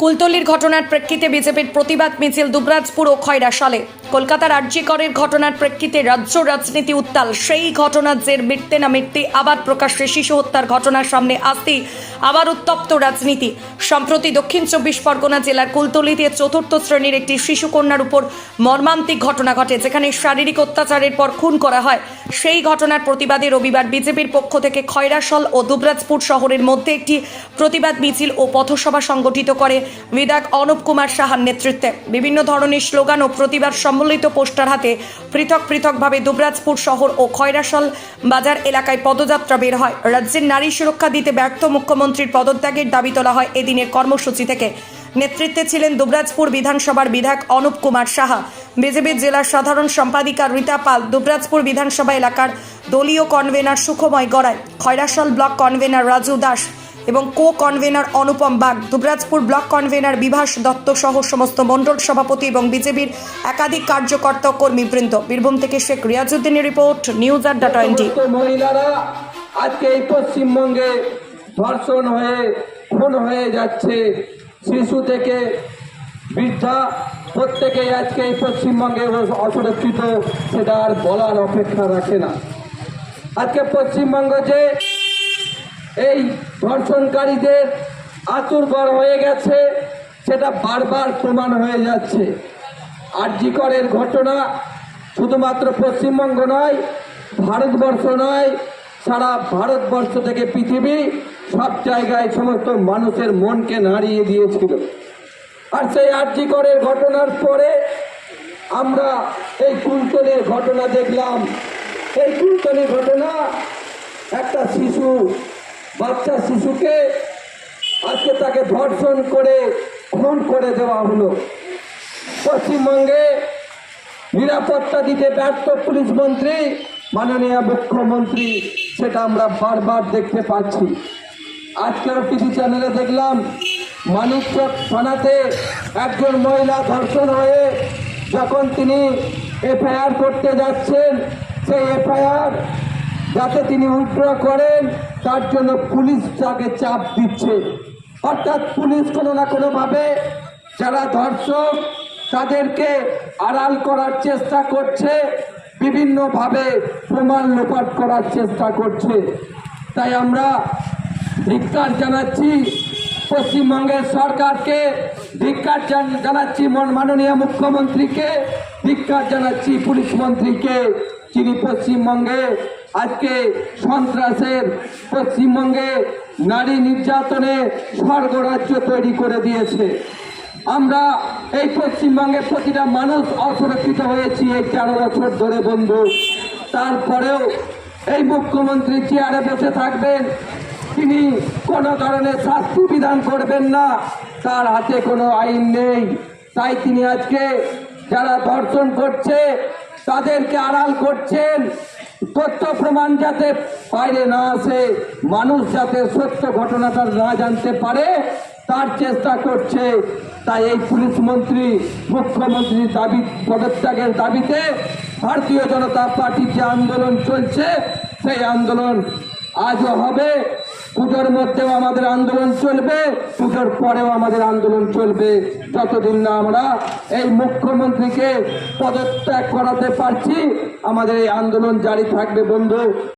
কুলতলির ঘটনার প্রেক্ষিতে বিজেপির প্রতিবাদ মিছিল দুবরাজপুর ও খয়রাশালে। কলকাতার আর্যিকরের ঘটনার প্রেক্ষিতে রাজ্য রাজনীতি উত্তাল। সেই ঘটনার জের মিটতে না মিটতে আবার প্রকাশ্যে শিশু হত্যার ঘটনার সামনে আসতেই আবার উত্তপ্ত রাজনীতি। সম্প্রতি দক্ষিণ চব্বিশ পরগনা জেলার কুলতলিতে চতুর্থ শ্রেণির একটি শিশু কন্যার উপর মর্মান্তিক ঘটনা ঘটে, যেখানে শারীরিক অত্যাচারের পর খুন করা হয়। সেই ঘটনার প্রতিবাদে রবিবার বিজেপির পক্ষ থেকে খয়রাসল ও দুবরাজপুর শহরের মধ্যে একটি প্রতিবাদ মিছিল ও পথসভা সংগঠিত করে বিধায়ক অনুপ কুমার সাহার নেতৃত্বে। বিভিন্ন ধরনের স্লোগান ও প্রতিবাদ সম্বলিত পোস্টার হাতে পৃথক পৃথকভাবে দুবরাজপুর শহর ও খয়রাশল বাজার এলাকায় পদযাত্রা বের হয়। রাজ্যের নারী সুরক্ষা দিতে ব্যর্থ মুখ্যমন্ত্রীর পদত্যাগের দাবি তোলা হয় এদিনের কর্মসূচি থেকে। নেতৃত্বে ছিলেন দুবরাজপুর বিধানসভার বিধায়ক অনুপ কুমার সাহা, বিজেপির জেলার সাধারণ সম্পাদিকা রীতা পাল, দুবরাজপুর বিধানসভা এলাকার দলীয় convener Sukhamay Garai, Khoyrashol block convener Raju Das এবং co convener Anupam Bag Dubrajpur block convener Bibhas Dutta সহ সমস্ত মণ্ডল সভাপতি এবং বিজেপির একাধিক কার্যকর্তা কর্মীবৃন্দ। বীরভূম থেকে শেখ রিয়াজুদ্দিনের রিপোর্ট, নিউজ আড্ডা টোয়েন্টি মহিলারা আজকে এই পশ্চিমবঙ্গে ধর্ষণ হয়ে, খুন হয়ে যাচ্ছে। শিশু থেকে বৃদ্ধা প্রত্যেকেই আজকে এই পশ্চিমবঙ্গে অসুরক্ষিত, সেটা আর বলার অপেক্ষা রাখে না। আজকে পশ্চিমবঙ্গ যে এই ধর্ষণকারীদের আতুরগড় হয়ে গেছে, সেটা বারবার প্রমাণ হয়ে যাচ্ছে। আরজিকরের ঘটনা শুধুমাত্র পশ্চিমবঙ্গ নয়, ভারতবর্ষ নয়, সারা ভারতবর্ষ থেকে পৃথিবী সব জায়গায় সমস্ত মানুষের মনকে নাড়িয়ে দিয়েছিল। আর সেই আরজিকরের ঘটনার পরে আমরা এই কুলতলির ঘটনা দেখলাম। এই কুলতলির ঘটনা একটা শিশু বাচ্চা শিশুকে আজকে তাকে ধর্ষণ করে, খুন করে দেওয়া হলো। পশ্চিমবঙ্গে নিরাপত্তা দিতে ব্যর্থ পুলিশ মন্ত্রী, মাননীয় মুখ্যমন্ত্রী, সেটা আমরা বারবার দেখতে পাচ্ছি। আজকের টিভি চ্যানেলে দেখলাম মানিকচক থানাতে একজন মহিলা ধর্ষণ হয়ে যখন তিনি এফআইআর করতে যাচ্ছেন, সেই এফআইআর যাতে তিনি উইথড্র করেন, তার জন্য পুলিশ তাকে চাপ দিচ্ছে। অর্থাৎ পুলিশ কোনো না কোনোভাবে যারা ধর্ষক, তাদেরকে আড়াল করার চেষ্টা করছে, বিভিন্নভাবে প্রমাণ লোপাট করার চেষ্টা করছে। তাই আমরা ধিক্কার জানাচ্ছি পশ্চিমবঙ্গের সরকারকে, ধিক্কার জানাচ্ছি মন- মাননীয় মুখ্যমন্ত্রীকে, ধিক্কার জানাচ্ছি পুলিশ মন্ত্রীকে। যিনি পশ্চিমবঙ্গে, আজকে সন্ত্রাসের পশ্চিমবঙ্গে নারী নির্যাতনে স্বর্গরাজ্য তৈরি করে দিয়েছে। আমরা এই পশ্চিমবঙ্গের প্রতিটা মানুষ অসুরক্ষিত হয়েছি এই তেরো বছর ধরে, বন্ধু। তারপরেও এই মুখ্যমন্ত্রী চেয়ারে বসে থাকবেন, তিনি কোনো ধরনের শাস্তি বিধান করবেন না, তার হাতে কোনো আইন নেই। তাই তিনি আজকে যারা ধর্ষণ করছে তাদেরকে আড়াল করছেন। তথ্য প্রমাণ যাতে বাইরে না আসে, মানুষ যাতে সত্য ঘটনাটা না জানতে পারে, তার চেষ্টা করছে। তাই এই পুলিশ মন্ত্রী মুখ্যমন্ত্রীর দাবি, পদত্যাগের দাবিতে ভারতীয় জনতা পার্টির যে আন্দোলন চলছে। সেই আন্দোলন আজও হবে। পুজোর মধ্যেও আমাদের আন্দোলন চলবে, পুজোর পরেও আমাদের আন্দোলন চলবে। যতদিন না আমরা এই মুখ্যমন্ত্রীকে পদত্যাগ করাতে পারছি, আমাদের এই আন্দোলন জারি থাকবে বন্ধু।